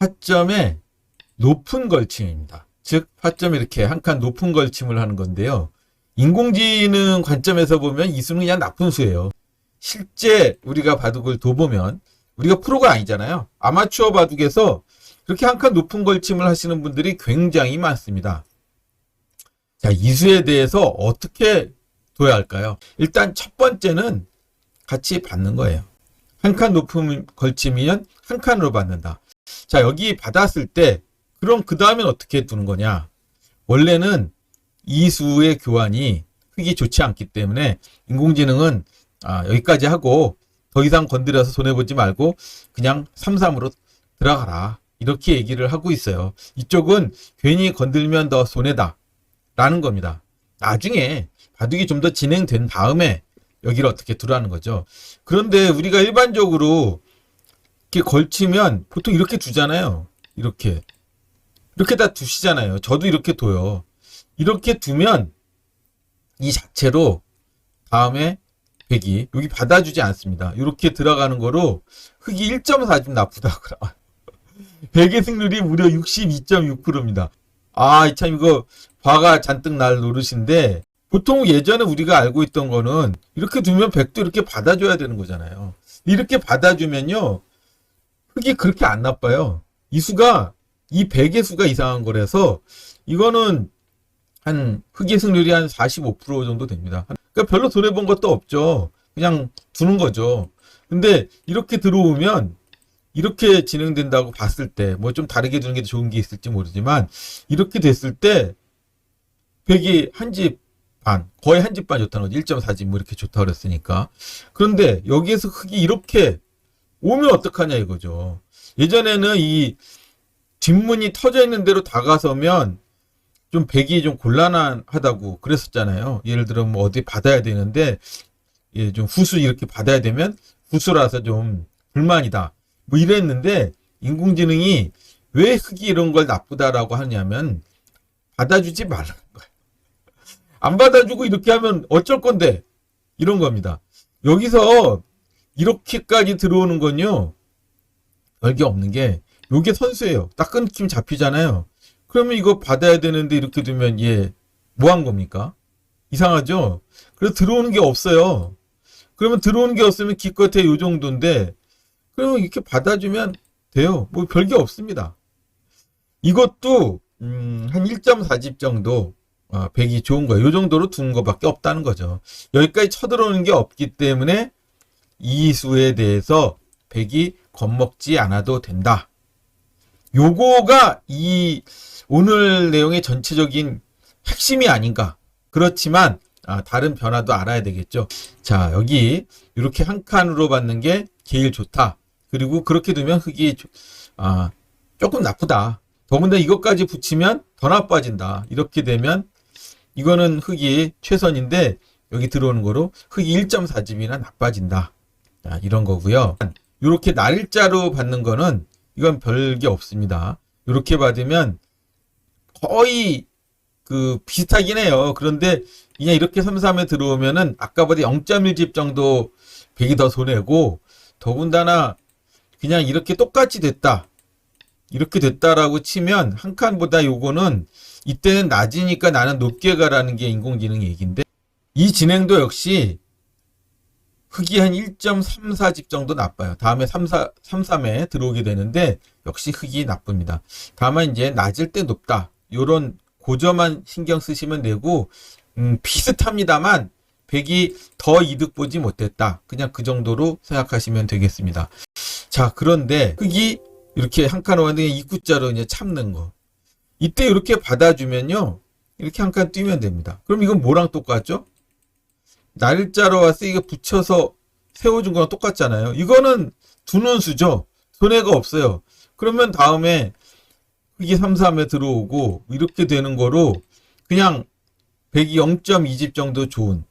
화점의 높은 걸침입니다. 즉 화점에 이렇게 한 칸 높은 걸침을 하는 건데요. 인공지능 관점에서 보면 이 수는 그냥 나쁜 수예요. 실제 우리가 바둑을 둬보면 우리가 프로가 아니잖아요. 아마추어 바둑에서 그렇게 한 칸 높은 걸침을 하시는 분들이 굉장히 많습니다. 자, 이 수에 대해서 어떻게 둬야 할까요? 일단 첫 번째는 같이 받는 거예요. 한 칸 높은 걸침이면 한 칸으로 받는다. 자, 여기 받았을 때 그럼 그 다음엔 어떻게 두는 거냐? 원래는 이 수의 교환이 흙이 좋지 않기 때문에 인공지능은 아, 여기까지 하고 더 이상 건드려서 손해보지 말고 그냥 3, 3으로 들어가라. 이렇게 얘기를 하고 있어요. 이쪽은 괜히 건들면 더 손해다. 라는 겁니다. 나중에 바둑이 좀 더 진행된 다음에 여기를 어떻게 두라는 거죠. 그런데 우리가 일반적으로 이렇게 걸치면 보통 이렇게 두잖아요. 이렇게. 이렇게 다 두시잖아요. 저도 이렇게 둬요. 이렇게 두면 이 자체로 다음에 백이 여기 받아주지 않습니다. 이렇게 들어가는 거로 흑이 1.4좀 나쁘다고 나와요. 백의 승률이 무려 62.6%입니다. 아, 참 이거 화가 잔뜩 날 노릇인데 보통 예전에 우리가 알고 있던 거는 이렇게 두면 백도 이렇게 받아줘야 되는 거잖아요. 이렇게 받아주면요. 흑이 그렇게 안 나빠요. 이 수가 이 백의 수가 이상한 거라서 이거는 한 흑의 승률이 한 45% 정도 됩니다. 그러니까 별로 손해 본 것도 없죠. 그냥 두는 거죠. 근데 이렇게 들어오면 이렇게 진행된다고 봤을 때 뭐 좀 다르게 두는 게 좋은 게 있을지 모르지만 이렇게 됐을 때 백이 한 집 반, 거의 한 집 반 좋다는 거지. 1.4집 뭐 이렇게 좋다 그랬으니까. 그런데 여기에서 흑이 이렇게 오면 어떡하냐 이거죠. 예전에는 이 뒷문이 터져 있는 대로 다가서면 좀 백이 좀 곤란하다고 그랬었잖아요. 예를 들어 뭐 어디 받아야 되는데 예, 좀 후수 이렇게 받아야 되면 후수라서 좀 불만이다. 뭐 이랬는데 인공지능이 왜 흑이 이런 걸 나쁘다라고 하냐면 받아주지 말라는 거예요. 안 받아주고 이렇게 하면 어쩔 건데 이런 겁니다. 여기서 이렇게까지 들어오는 건요. 별게 없는 게 요게 선수예요. 딱 끊기면 잡히잖아요. 그러면 이거 받아야 되는데 이렇게 두면 얘 뭐 한 겁니까? 이상하죠? 그래서 들어오는 게 없어요. 그러면 들어오는 게 없으면 기껏해 요 정도인데 그러면 이렇게 받아주면 돼요. 뭐 별게 없습니다. 이것도 음, 한 1.4집 정도 아, 백이 좋은 거예요. 요 정도로 두는 것밖에 없다는 거죠. 여기까지 쳐들어오는 게 없기 때문에 이 수에 대해서 백이 겁먹지 않아도 된다. 요거가 이 오늘 내용의 전체적인 핵심이 아닌가. 그렇지만 아, 다른 변화도 알아야 되겠죠. 자, 여기 이렇게 한 칸으로 받는 게 제일 좋다. 그리고 그렇게 두면 흙이 조- 아, 조금 나쁘다. 더군다나 이것까지 붙이면 더 나빠진다. 이렇게 되면 이거는 흙이 최선인데 여기 들어오는 거로 흙이 1.4집이나 나빠진다. 자, 이런 거고요. 이렇게 날짜로 받는 거는 이건 별게 없습니다. 이렇게 받으면 거의 그 비슷하긴 해요. 그런데 그냥 이렇게 3, 3에 들어오면은 아까보다 0.1집 정도 백이 더 손해고 더군다나 그냥 이렇게 똑같이 됐다. 이렇게 됐다라고 치면 한 칸보다 요거는 이때는 낮으니까 나는 높게 가라는 게 인공지능 얘기인데 이 진행도 역시 흑이 한 1.34집 정도 나빠요. 다음에 3, 4, 3, 3에 들어오게 되는데 역시 흑이 나쁩니다. 다만 이제 낮을 때 높다. 요런 고점만 신경 쓰시면 되고 음, 비슷합니다만 백이 더 이득 보지 못했다. 그냥 그 정도로 생각하시면 되겠습니다. 자, 그런데 흑이 이렇게 한칸 왔는데 입구자로 이제 참는 거. 이때 이렇게 받아주면요. 이렇게 한 칸 뛰면 됩니다. 그럼 이건 뭐랑 똑같죠? 날짜로 와서 이게 붙여서 세워준 거랑 똑같잖아요. 이거는 두는 수죠. 손해가 없어요. 그러면 다음에 이게 3, 3에 들어오고 이렇게 되는 거로 그냥 100이 0.2집 정도 좋은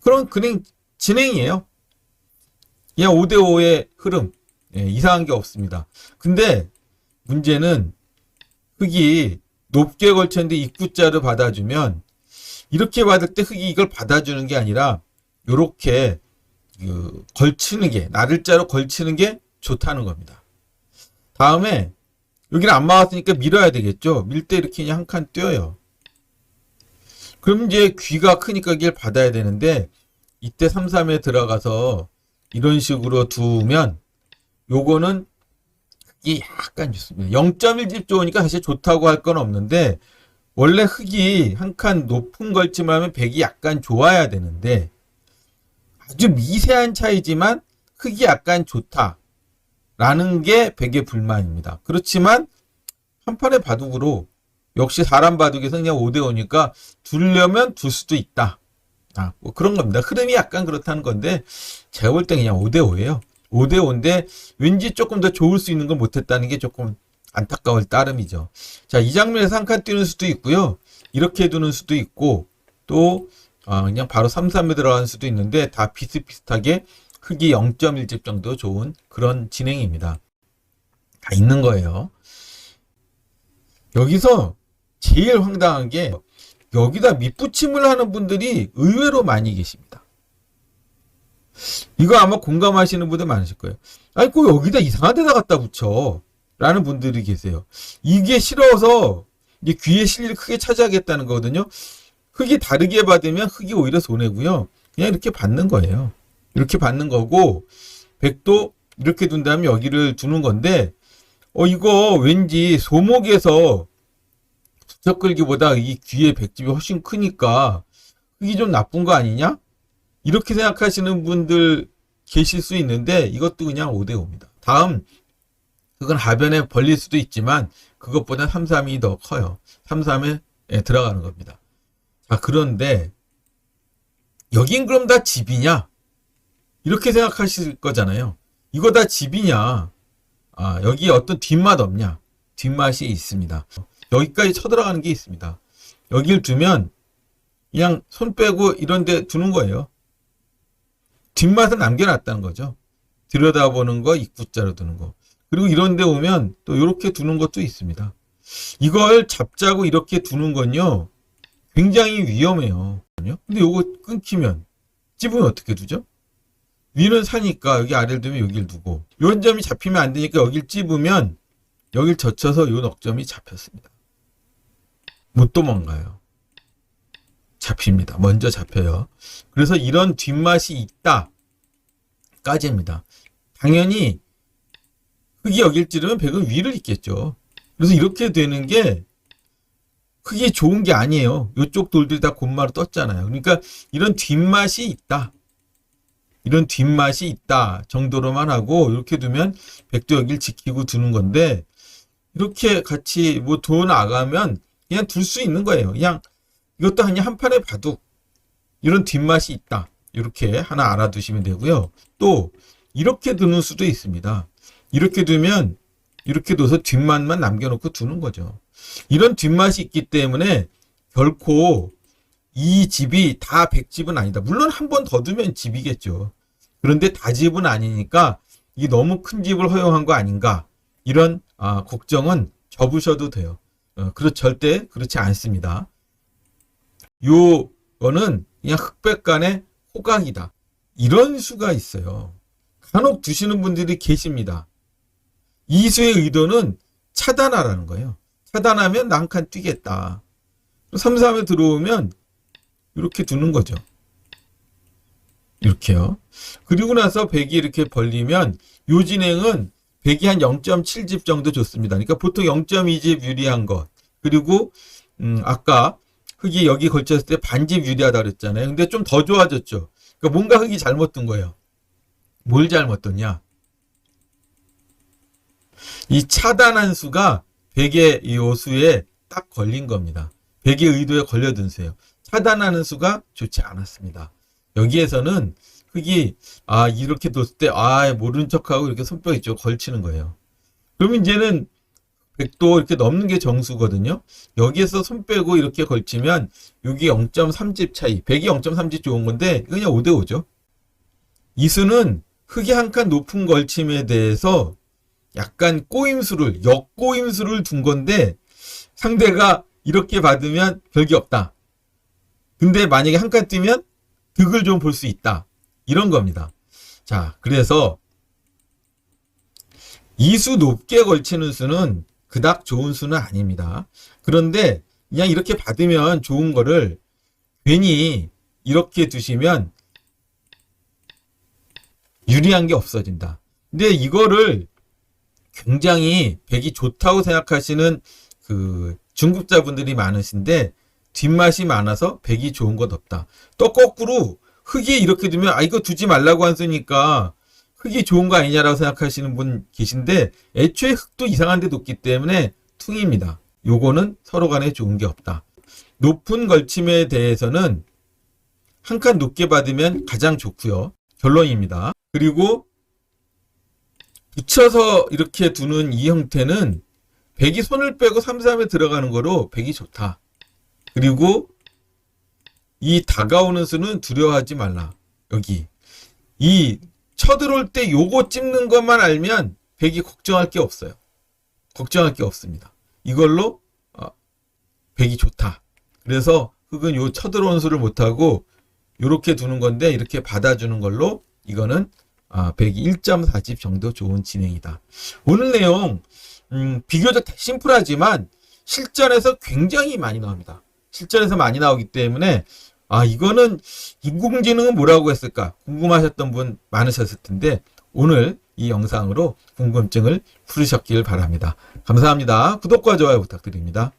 그런 그냥 진행이에요. 그냥 5대5의 흐름. 예, 이상한 게 없습니다. 근데 문제는 흙이 높게 걸쳤는데 입구자를 받아주면 이렇게 받을 때 흙이 이걸 받아주는 게 아니라 요렇게 그 걸치는 게 나를자로 걸치는 게 좋다는 겁니다. 다음에 여기는 안 막았으니까 밀어야 되겠죠. 밀 때 이렇게 그냥 한 칸 띄어요. 그럼 이제 귀가 크니까 이걸 받아야 되는데 이때 3, 3에 들어가서 이런 식으로 두면 요거는 이게 약간 좋습니다. 0.1집 좋으니까 사실 좋다고 할 건 없는데 원래 흙이 한 칸 높은 걸침을 하면 백이 약간 좋아야 되는데 아주 미세한 차이지만 흙이 약간 좋다 라는 게 백의 불만입니다. 그렇지만 한 판의 바둑으로 역시 사람 바둑에서 그냥 5대 5니까 두려면 둘 수도 있다. 아, 뭐 그런 겁니다. 흐름이 약간 그렇다는 건데 제가 볼 때 그냥 5대 5예요. 5대 5인데 왠지 조금 더 좋을 수 있는 걸 못했다는 게 조금 안타까울 따름이죠. 자, 이 장면에서 한칸 띄는 수도 있고요. 이렇게 두는 수도 있고 또 아, 그냥 바로 3, 3에 들어가는 수도 있는데 다 비슷비슷하게 크기 0.1집 정도 좋은 그런 진행입니다. 다 있는 거예요. 여기서 제일 황당한 게 여기다 밑붙임을 하는 분들이 의외로 많이 계십니다. 이거 아마 공감하시는 분들 많으실 거예요. 꼭 여기다 이상한 데다 갖다 붙여. 라는 분들이 계세요. 이게 싫어서 이제 귀의 실리를 크게 차지하겠다는 거거든요. 흙이 다르게 받으면 흙이 오히려 손해고요. 그냥 이렇게 받는 거예요. 이렇게 받는 거고, 백도 이렇게 둔 다음에 여기를 두는 건데, 어, 이거 왠지 소목에서 수척 끌기보다 이 귀의 백집이 훨씬 크니까 흙이 좀 나쁜 거 아니냐? 이렇게 생각하시는 분들 계실 수 있는데 이것도 그냥 5대5입니다. 다음, 그건 하변에 벌릴 수도 있지만 그것보다 3, 3이 더 커요. 3, 3에 들어가는 겁니다. 자, 그런데 여긴 그럼 다 집이냐? 이렇게 생각하실 거잖아요. 이거 다 집이냐? 아, 여기 어떤 뒷맛 없냐? 뒷맛이 있습니다. 여기까지 쳐들어가는 게 있습니다. 여길 두면 그냥 손 빼고 이런 데 두는 거예요. 뒷맛을 남겨놨다는 거죠. 들여다보는 거, 입구자로 두는 거. 그리고 이런 데 오면 또 이렇게 두는 것도 있습니다. 이걸 잡자고 이렇게 두는 건요. 굉장히 위험해요. 근데 요거 끊기면 집은 어떻게 두죠? 위는 사니까 여기 아래를 두면 여길 두고 요 점이 잡히면 안 되니까 여길 찝으면 여길 젖혀서 요 넉점이 잡혔습니다. 못 도망가요. 잡힙니다. 먼저 잡혀요. 그래서 이런 뒷맛이 있다. 까지입니다. 당연히 흙이 여길 찌르면 백은 위를 잇겠죠. 그래서 이렇게 되는 게 크게 좋은 게 아니에요. 이쪽 돌들이 다 곤마로 떴잖아요. 그러니까 이런 뒷맛이 있다. 이런 뒷맛이 있다 정도로만 하고 이렇게 두면 백도 여길 지키고 두는 건데 이렇게 같이 뭐도 나가면 그냥 둘 수 있는 거예요. 그냥 이것도 그냥 한 판에 바둑 이런 뒷맛이 있다. 이렇게 하나 알아두시면 되고요. 또 이렇게 두는 수도 있습니다. 이렇게 두면 이렇게 둬서 뒷맛만 남겨놓고 두는 거죠. 이런 뒷맛이 있기 때문에 결코 이 집이 다 백집은 아니다. 물론 한 번 더 두면 집이겠죠. 그런데 다 집은 아니니까 이 너무 큰 집을 허용한 거 아닌가 이런 아, 걱정은 접으셔도 돼요. 어, 그렇 절대 그렇지 않습니다. 요거는 그냥 흑백 간의 호각이다. 이런 수가 있어요. 간혹 두시는 분들이 계십니다. 이수의 의도는 차단하라는 거예요. 차단하면 난한칸 뛰겠다. 3, 3에 들어오면 이렇게 두는 거죠. 이렇게요. 그리고 나서 백이 이렇게 벌리면 요 진행은 백이 한 0.7집 정도 좋습니다. 그러니까 보통 0.2집 유리한 것. 그리고 음 아까 흙이 여기 걸쳤을 때 반집 유리하다 그랬잖아요. 근데 좀 더 좋아졌죠. 그러니까 뭔가 흙이 잘못 둔 거예요. 뭘 잘못 뒀냐? 이 차단한 수가 백의 이 오수에 딱 걸린 겁니다. 백의 의도에 걸려든 수예요. 차단하는 수가 좋지 않았습니다. 여기에서는 흙이 아 이렇게 뒀을 때 아 모르는 척하고 이렇게 손뼉 이쪽 걸치는 거예요. 그러면 이제는 백도 이렇게 넘는 게 정수거든요. 여기에서 손 빼고 이렇게 걸치면 여기 0.3집 차이. 백이 0.3집 좋은 건데 그냥 5대 5죠. 이 수는 흙이 한 칸 높은 걸침에 대해서 약간 꼬임수를 역꼬임수를 둔 건데 상대가 이렇게 받으면 별게 없다. 근데 만약에 한 칸 뛰면 득을 좀 볼 수 있다. 이런 겁니다. 자, 그래서 이 수 높게 걸치는 수는 그닥 좋은 수는 아닙니다. 그런데 그냥 이렇게 받으면 좋은 거를 괜히 이렇게 두시면 유리한 게 없어진다. 근데 이거를 굉장히 백이 좋다고 생각하시는 그 중급자분들이 많으신데 뒷맛이 많아서 백이 좋은 것 없다. 또 거꾸로 흙이 이렇게 두면 아 이거 두지 말라고 하으니까 흙이 좋은 거 아니냐라고 생각하시는 분 계신데 애초에 흙도 이상한 데 놓기 때문에 퉁입니다. 요거는 서로 간에 좋은 게 없다. 높은 걸침에 대해서는 한 칸 높게 받으면 가장 좋고요. 결론입니다. 그리고 붙여서 이렇게 두는 이 형태는 백이 손을 빼고 3, 3에 들어가는 거로 백이 좋다. 그리고 이 다가오는 수는 두려워하지 말라. 여기. 이 쳐들어올 때 요거 찝는 것만 알면 백이 걱정할 게 없어요. 걱정할 게 없습니다. 이걸로 어, 백이 좋다. 그래서 흙은 요 쳐들어온 수를 못하고 요렇게 두는 건데 이렇게 받아주는 걸로 이거는 아, 101.40 정도 좋은 진행이다. 오늘 내용 음, 비교적 심플하지만 실전에서 굉장히 많이 나옵니다. 실전에서 많이 나오기 때문에 아 이거는 인공지능은 뭐라고 했을까 궁금하셨던 분 많으셨을 텐데 오늘 이 영상으로 궁금증을 풀으셨길 바랍니다. 감사합니다. 구독과 좋아요 부탁드립니다.